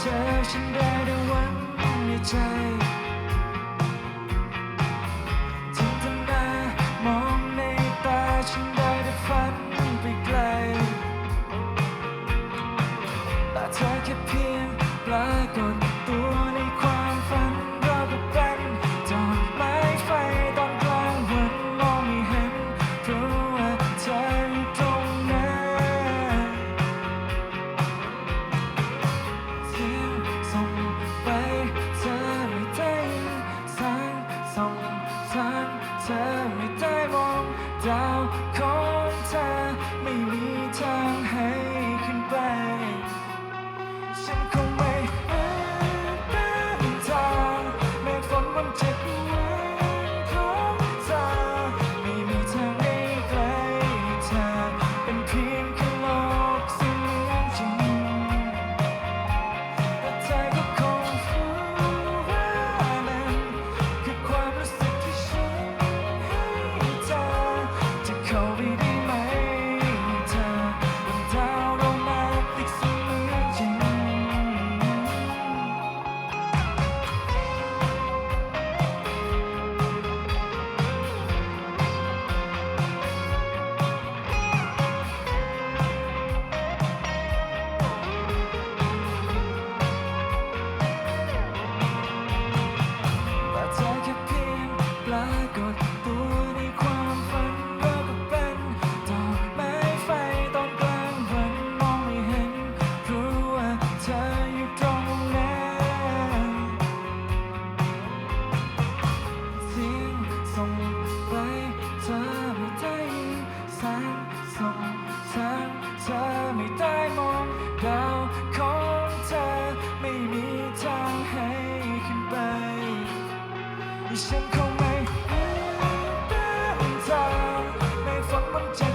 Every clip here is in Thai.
เธอฉันได้แต่หวังในใจจินตนามองในตาฉันได้แต่ฝันไปไกลแต่เธอแค่เพียงปรากฏ ไม่ได้มองดาว แสงส่องทางเธอไม่ได้มองดาวของเธอไม่มีทางให้ขึ้นไปฉันคงไม่เดินทางในฝันมันจะ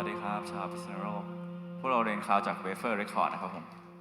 วัสดีครับ ชาวพิษณุโลกพวกเราเรียนข่าวจากเวเฟอร์เรคคอร์ดนะครับผม